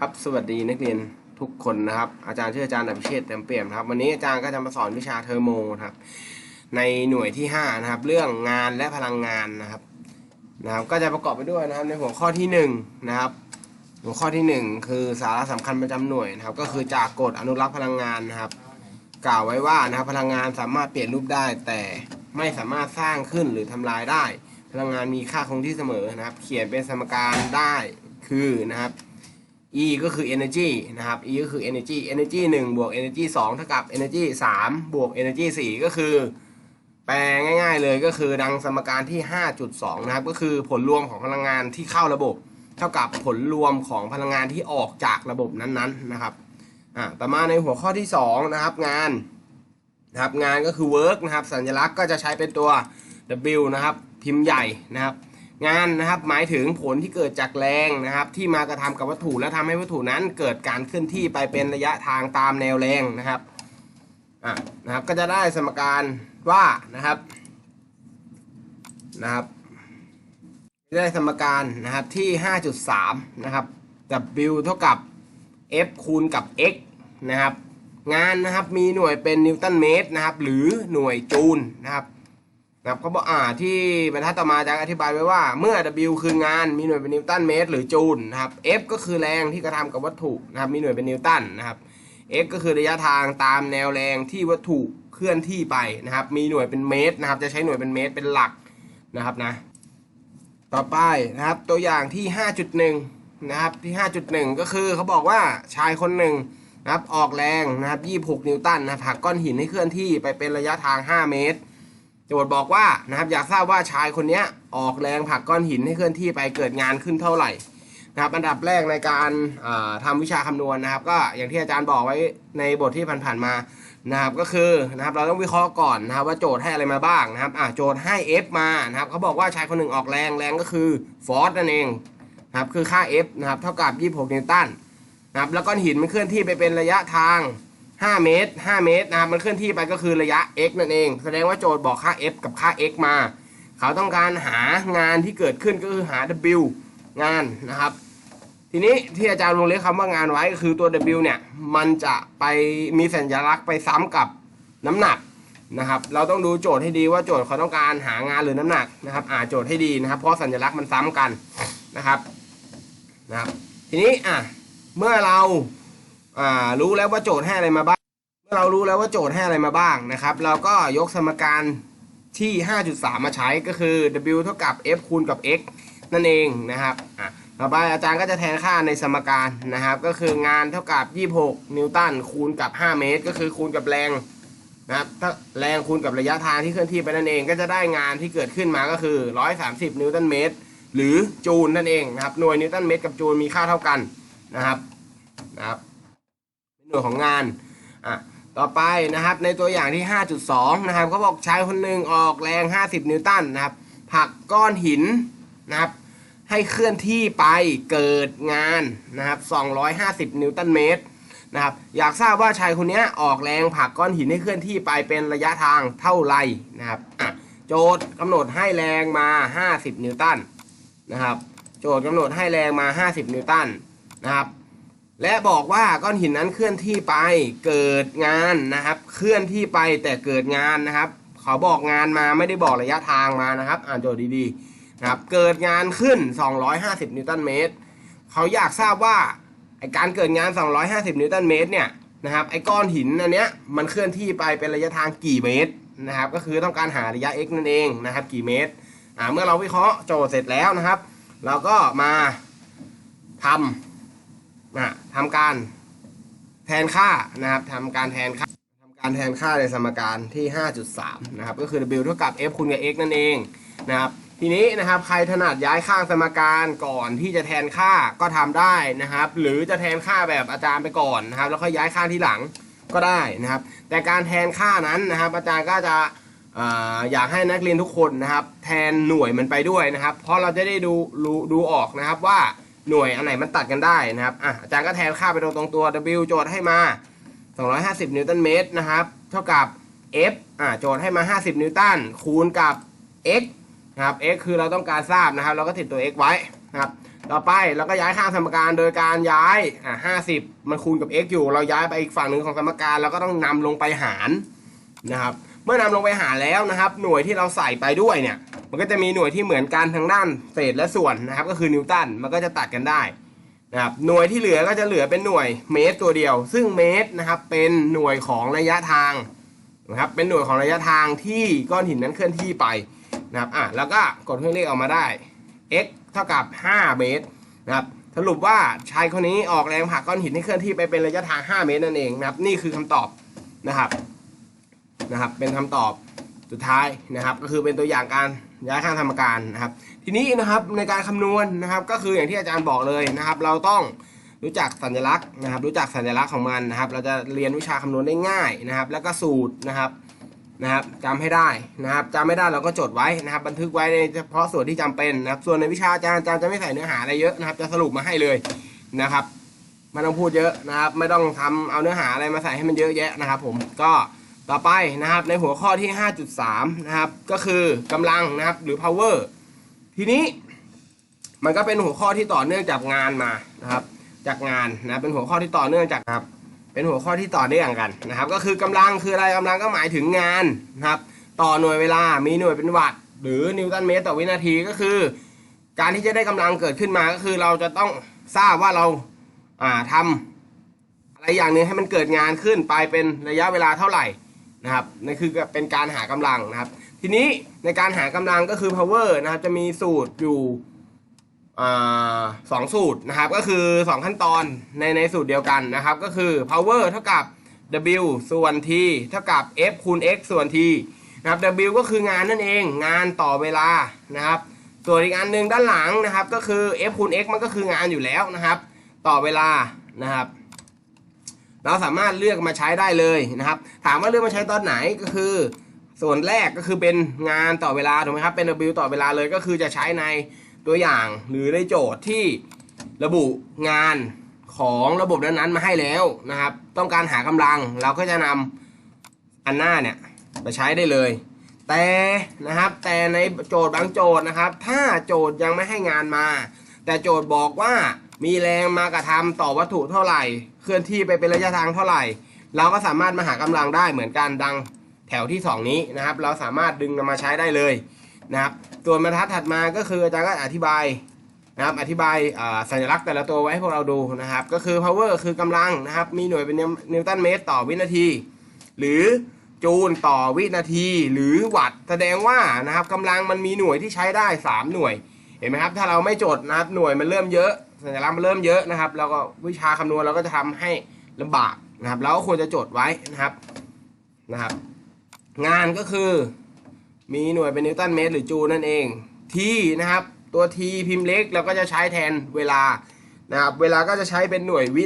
ครับสวัสดีนักเรียนทุกคนนะครับ อาจารย์ชื่ออาจารย์อภิเชษเต็มเปี่ยมครับ วันนี้อาจารย์ก็จะมาสอนวิชาเทอร์โมนะครับ ในหน่วยที่ 5 นะครับ เรื่องงานและพลังงานนะครับนะครับ ก็จะประกอบไปด้วยนะครับ ในหัวข้อที่1นะครับ หัวข้อที่ 1 คือสาระสำคัญประจำหน่วยนะครับ ก็คือจากกฎอนุรักษ์พลังงานนะครับ กล่าวไว้ว่านะครับพลังงานสามารถเปลี่ยนรูปได้ แต่ไม่สามารถสร้างขึ้นหรือทำลายได้ พลังงานมีค่าคงที่เสมอนะครับ เขียนเป็นสมการได้คือนะครับ E ก็คือ energy นะครับ E ก็คือ energy energy 1 บวก energy 2 เท่ากับ energy 3 บวก energy 4 ก็คือ แปลง่ายๆเลยก็คือดังสมการที่ 5.2 นะครับ ก็คือผลรวมของพลังงานที่เข้าระบบ เท่ากับผลรวมของพลังงานที่ออกจากระบบนั้นๆนะครับอ่าต่อมาในหัวข้อที่ 2 นะครับงานนะครับงานก็คือ work นะครับ สัญลักษณ์ก็จะใช้เป็นตัว W นะครับ พิมพ์ใหญ่นะครับ งานนะครับหมายถึงผลที่เกิดจากแรงนะครับที่มากระทำกับวัตถุและทำให้วัตถุนั้นเกิดการเคลื่อนที่ไปเป็นระยะทางตามแนวแรงนะครับอะนะครับก็จะได้สมการว่านะครับนะครับได้สมการนะครับที่ 5.3 นะครับ W เท่ากับ F คูณกับ x นะครับงานนะครับมีหน่วยเป็นนิวตันเมตรนะครับหรือหน่วยจูลนะครับ นะครับเขาบอกอ่าที่บรรทัดต่อมาจะอธิบายไว้ว่า เมื่อ W คืองานมีหน่วยเป็นนิวตันเมตรหรือจูลนะครับ F ก็คือแรงที่กระทำกับวัตถุนะครับมีหน่วยเป็นนิวตันนะครับ x ก็คือระยะทางตามแนวแรงที่วัตถุเคลื่อนที่ไปนะครับ มีหน่วยเป็นเมตรนะครับ จะใช้หน่วยเป็นเมตรเป็นหลักนะครับนะ ต่อไปนะครับตัวอย่างที่ 5.1 นะครับที่ 5.1 ก็คือเขาบอกว่าชายคนหนึ่งนะครับออกแรงนะครับ 26 นิวตันนะครับผลักก้อนหินให้เคลื่อนที่ไปเป็นระยะทาง 5 เมตร โจทย์บอกว่านะครับอยากทราบว่าชายคนนี้ออกแรงผลักก้อนหินให้เคลื่อนที่ไปเกิดงานขึ้นเท่าไหร่นะครับอันดับแรกในการเอ่อทำวิชาคำนวณนะครับ ก็อย่างที่อาจารย์บอกไว้ในบทที่ผ่านๆมานะครับก็คือนะครับเราต้องวิเคราะห์ก่อนนะครับว่าโจทย์ให้อะไรมาบ้างนะครับอ่าโจทย์ให้ F มานะครับเขาบอกว่าชายคนหนึ่งออกแรงแรงก็คือฟอร์สนั่นเองนะครับคือค่า F นะครับเท่ากับ 26 นิวตันนะครับแล้วก้อนหินมันเคลื่อนที่ไปเป็นระยะทาง 5 เมตร 5 เมตรนะครับมันเคลื่อนที่ไปก็คือระยะ x นั่นเอง แสดงว่าโจทย์บอกค่า f กับค่า x มา เขาต้องการหางานที่เกิดขึ้นก็คือหา w งานนะครับ ทีนี้ที่อาจารย์วงเล็บคำว่างานไว้ก็คือตัว w เนี่ย มันจะไปมีสัญลักษณ์ไปซ้ำกับน้ำหนักนะครับ เราต้องดูโจทย์ให้ดีว่าโจทย์เขาต้องการหางานหรือน้ำหนักนะครับ อ่านโจทย์ให้ดีนะครับ เพราะสัญลักษณ์มันซ้ำกันนะครับนะครับ ทีนี้อะเมื่อเรา อ่ารู้แล้วว่าโจทย์ให้อะไรมาบ้าง เมื่อเรารู้แล้วว่าโจทย์ให้อะไรมาบ้างนะครับ เราก็ยกสมการที่ 5.3 มาใช้ก็คือ w เท่ากับ f คูณกับ x นั่นเองนะครับอะต่อไปอาจารย์ก็จะแทนค่าในสมการนะครับ ก็คืองานเท่ากับ 26 นิวตันคูณกับ 5 เมตร ก็คือคูณกับแรงนะครับถ้าแรงคูณกับระยะทางที่เคลื่อนที่ไปนั่นเอง ก็จะได้งานที่เกิดขึ้นมาก็คือ 130 นิวตันเมตร หรือจูลนั่นเองนะครับหน่วยนิวตันเมตรกับจูลมีค่าเท่ากันนะครับนะครับ ส่วยของงานอะต่อไปนะครับในตัวอย่างที่ 5.2 นะครับเขาบอกชายคนหนึ่งออกแรง 50 นิวตันนะครับผลักก้อนหินนะครับให้เคลื่อนที่ไปเกิดงานนะครับ 250 นิวตันเมตรนะครับอยากทราบว่าชายคนนี้ออกแรงผลักก้อนหินให้เคลื่อนที่ไปเป็นระยะทางเท่าไหร่นะครับโจทย์กำหนดให้แรงมา 50 นิวตันนะครับ โจทย์กำหนดให้แรงมา 50 นิวตันนะครับ และบอกว่าก้อนหินนั้นเคลื่อนที่ไปเกิดงานนะครับ เคลื่อนที่ไปแต่เกิดงานนะครับ เขาบอกงานมาไม่ได้บอกระยะทางมานะครับ อ่านโจทย์ดีๆนะครับ เกิดงานขึ้น 250 นิวตันเมตร เขาอยากทราบว่าไอการเกิดงาน 250 นิวตันเมตรเนี่ยนะครับไอก้อนหินอันเนี้ยมันเคลื่อนที่ไปเป็นระยะทางกี่เมตรนะครับ ก็คือต้องการหาระยะ x นั่นเองนะครับ กี่เมตรอ่าเมื่อเราวิเคราะห์โจทย์เสร็จแล้วนะครับ เราก็มาทำนะ ทำการแทนค่านะครับทำการแทนค่าทำการแทนค่าในสมการที่ 5.3 นะครับ ก็คือ w เท่ากับ f คูณกับ x นั่นเองนะครับ ทีนี้นะครับใครถนัดย้ายข้างสมการก่อนที่จะแทนค่าก็ทำได้นะครับ หรือจะแทนค่าแบบอาจารย์ไปก่อนนะครับ แล้วค่อยย้ายข้างที่หลังก็ได้นะครับ แต่การแทนค่านั้นนะครับ อาจารย์ก็จะออยากให้นักเรียนทุกคนนะครับ แทนหน่วยมันไปด้วยนะครับ เพราะเราจะได้ดูรู้ดูออกนะครับว่า หน่วยอันไหนมันตัดกันได้นะครับอะอาจารย์ก็แทนค่าไปตรงตรงตัว W โจทย์ให้มา 250 นิวตันเมตรนะครับ เท่ากับ F อะโจทย์ให้มา 50 นิวตันคูณกับ x นะครับ x คือเราต้องการทราบนะครับ เราก็ติดตัว x ไว้นะครับ ต่อไปเราก็ย้ายข้างสมการโดยการย้ายอะห้าสิบมันคูณกับ x อยู่ เราย้ายไปอีกฝั่งหนึ่งของสมการเราก็ต้องนำลงไปหารนะครับ เมื่อนำลงไปหารแล้วนะครับ หน่วยที่เราใส่ไปด้วยเนี่ย มันก็จะมีหน่วยที่เหมือนกันทางด้านเศษและส่วนนะครับ ก็คือนิวตันมันก็จะตัดกันได้นะครับหน่วยที่เหลือก็จะเหลือเป็นหน่วยเมตรตัวเดียว ซึ่งเมตรนะครับเป็นหน่วยของระยะทางนะครับเป็นหน่วยของระยะทางที่ก้อนหินนั้นเคลื่อนที่ไปนะครับอะแล้วก็กดเครื่องเลขออกมาได้ x เท่ากับ 5 เมตรนะครับสรุปว่าชายคนนี้ออกแรงผลักก้อนหินให้เคลื่อนที่ไปเป็นระยะทาง 5 เมตรนั่นเองนะครับนี่คือคำตอบนะครับนะครับ เป็นคำตอบสุดท้ายนะครับ ก็คือเป็นตัวอย่างการ ย้ายข้างธรรมการนะครับ ทีนี้นะครับในการคำนวณนะครับ ก็คืออย่างที่อาจารย์บอกเลยนะครับ เราต้องรู้จักสัญลักษณ์นะครับ รู้จักสัญลักษณ์ของมันนะครับ เราจะเรียนวิชาคำนวณได้ง่ายนะครับ แล้วก็สูตรนะครับนะครับจำให้ได้นะครับจำไม่ได้เราก็จดไว้นะครับ บันทึกไว้ในเฉพาะส่วนที่จำเป็นนะครับ ส่วนในวิชาอาจารย์อาจารย์จะไม่ใส่เนื้อหาอะไรเยอะนะครับ จะสรุปมาให้เลยนะครับไม่ต้องพูดเยอะนะครับ ไม่ต้องทำเอาเนื้อหาอะไรมาใส่ให้มันเยอะแยะนะครับ ผมก็ ต่อไปนะครับในหัวข้อที่ 5.3 นะครับ ก็คือกำลังนะครับหรือ power ทีนี้มันก็เป็นหัวข้อที่ต่อเนื่องจากงานมานะครับ จากงานนะเป็นหัวข้อที่ต่อเนื่องจากครับ เป็นหัวข้อที่ต่อเนื่องกันนะครับ ก็คือกำลังคืออะไรกำลังก็หมายถึงงานนะครับ ต่อหน่วยเวลามีหน่วยเป็นวัตต์หรือนิวตันเมตรต่อวินาทีก็คือ การที่จะได้กำลังเกิดขึ้นมาก็คือเราจะต้องทราบว่าเราอ่าทำอะไรอย่างหนึ่งให้มันเกิดงานขึ้นไปเป็นระยะเวลาเท่าไหร่ นะครับนั่นคือเป็นการหากำลังนะครับ ทีนี้ในการหากำลังก็คือ power นะครับจะมีสูตรอยู่อสองสูตรนะครับก็คือ 2 ขั้นตอนในในสูตรเดียวกันนะครับ ก็คือ power เท่ากับ w ส่วน t เท่ากับ f คูณ x ส่วน t นะครับ w ก็คืองานนั่นเองงานต่อเวลานะครับ ส่วนอีกอันหนึ่งด้านหลังนะครับ ก็คือ f คูณ x มันก็คืองานอยู่แล้วนะครับ ต่อเวลานะครับ เราสามารถเลือกมาใช้ได้เลยนะครับ ถามว่าเลือกมาใช้ตอนไหนก็คือ ส่วนแรกก็คือเป็นงานต่อเวลาถูกไหมครับเป็น W ต่อเวลาเลยก็คือจะใช้ในตัวอย่างหรือในโจทย์ที่ระบุงานของระบบนั้นๆมาให้แล้วนะครับ ต้องการหากำลังเราก็จะนำอันหน้าเนี่ยไปใช้ได้เลย แต่นะครับแต่ในโจทย์บางโจทย์นะครับ ถ้าโจทย์ยังไม่ให้งานมา แต่โจทย์บอกว่า มีแรงมากระทำต่อวัตถุเท่าไหร่ เคลื่อนที่ไปเป็นระยะทางเท่าไหร่ เราก็สามารถมาหากำลังได้เหมือนกันดังแถวที่ 2 นี้นะครับ เราสามารถดึงนำมาใช้ได้เลยนะครับส่วนบรรทัดถัดมาก็คืออาจารย์ก็อธิบายนะครับอธิบายสัญลักษณ์แต่ละตัวไว้ให้พวกเราดูนะครับ ก็คือ power คือกำลังนะครับ มีหน่วยเป็นนิวตันเมตรต่อวินาที หรือจูลต่อวินาที หรือวัตต์แสดงว่านะครับกำลังมันมีหน่วยที่ใช้ได้ 3 หน่วยเห็นไหมครับ ถ้าเราไม่จดนะครับหน่วยมันเริ่มเยอะ สัญลักษณ์มันเริ่มเยอะนะครับ แล้วก็วิชาคำนวณเราก็จะทำให้ลำบากนะครับเราก็ควรจะจดไว้นะครับนะครับ งานก็คือมีหน่วยเป็นนิวตันเมตรหรือจูลนั่นเองทีนะครับ ตัวทีพิมพ์เล็กเราก็จะใช้แทนเวลานะครับ เวลาก็จะใช้เป็นหน่วยวิ